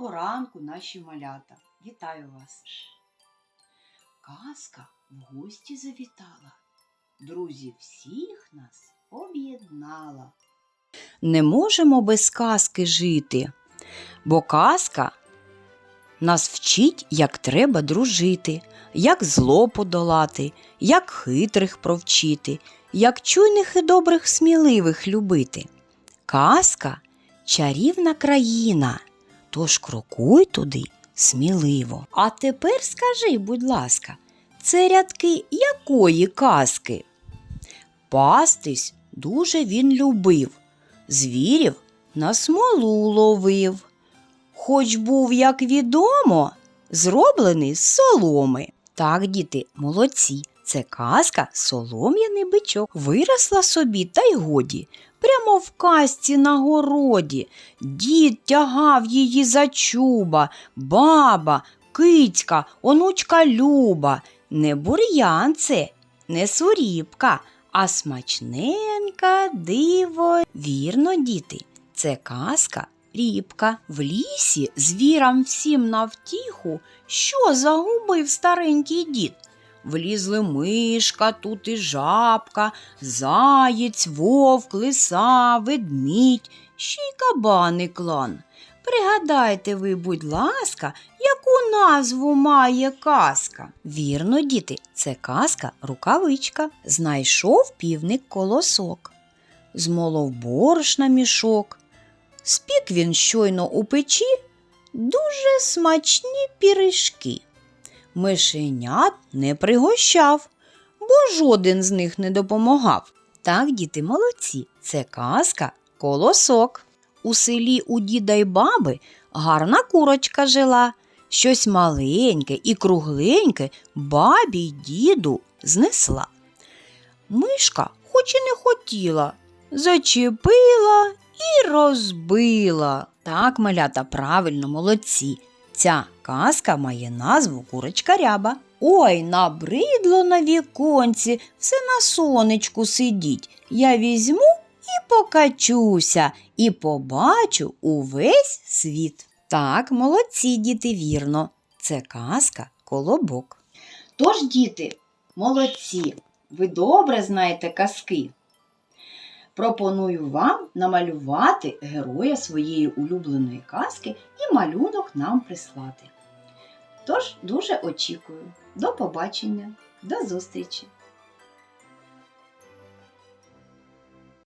Доброго ранку, наші малята. Вітаю вас. Казка в гості завітала. Друзі всіх нас об'єднала. Не можемо без казки жити, бо казка нас вчить, як треба дружити, як зло подолати, як хитрих провчити, як чуйних і добрих сміливих любити. Казка чарівна країна, тож крокуй туди сміливо. А тепер скажи, будь ласка, це рядки якої казки? Пастись дуже він любив, звірів на смолу ловив. Хоч був, як відомо, зроблений з соломи. Так, діти, молодці. Це казка солом'яний бичок. Виросла собі, та й годі. Прямо в казці на городі. Дід тягав її за чуба, баба, кицька, онучка Люба. Не бур'ян це, не суріпка, а смачненька диво. Вірно, діти, це казка рібка. В лісі звірам всім навтіху, що загубив старенький дід. Влізли мишка, тут і жабка, заєць, вовк, лиса, ведмідь, ще й кабаний клан. Пригадайте ви, будь ласка, яку назву має казка? Вірно, діти, це казка рукавичка. Знайшов півник колосок, змолов борошна мішок. Спік він щойно у печі дуже смачні піришки. Мишенят не пригощав, бо жоден з них не допомагав. Так, діти, молодці, це казка колосок. У селі у діда й баби гарна курочка жила. Щось маленьке і кругленьке бабі й діду знесла. Мишка, хоч і не хотіла, зачепила і розбила. Так, малята, правильно, молодці. Ця казка має назву Курочка ряба. Ой, набридло на віконці, все на сонечку сидіть. Я візьму і покачуся, і побачу увесь світ. Так, молодці, діти, вірно. Це казка колобок. Тож, діти, молодці, ви добре знаєте казки. Пропоную вам намалювати героя своєї улюбленої казки і малюнок нам прислати. Тож дуже очікую. До побачення, до зустрічі!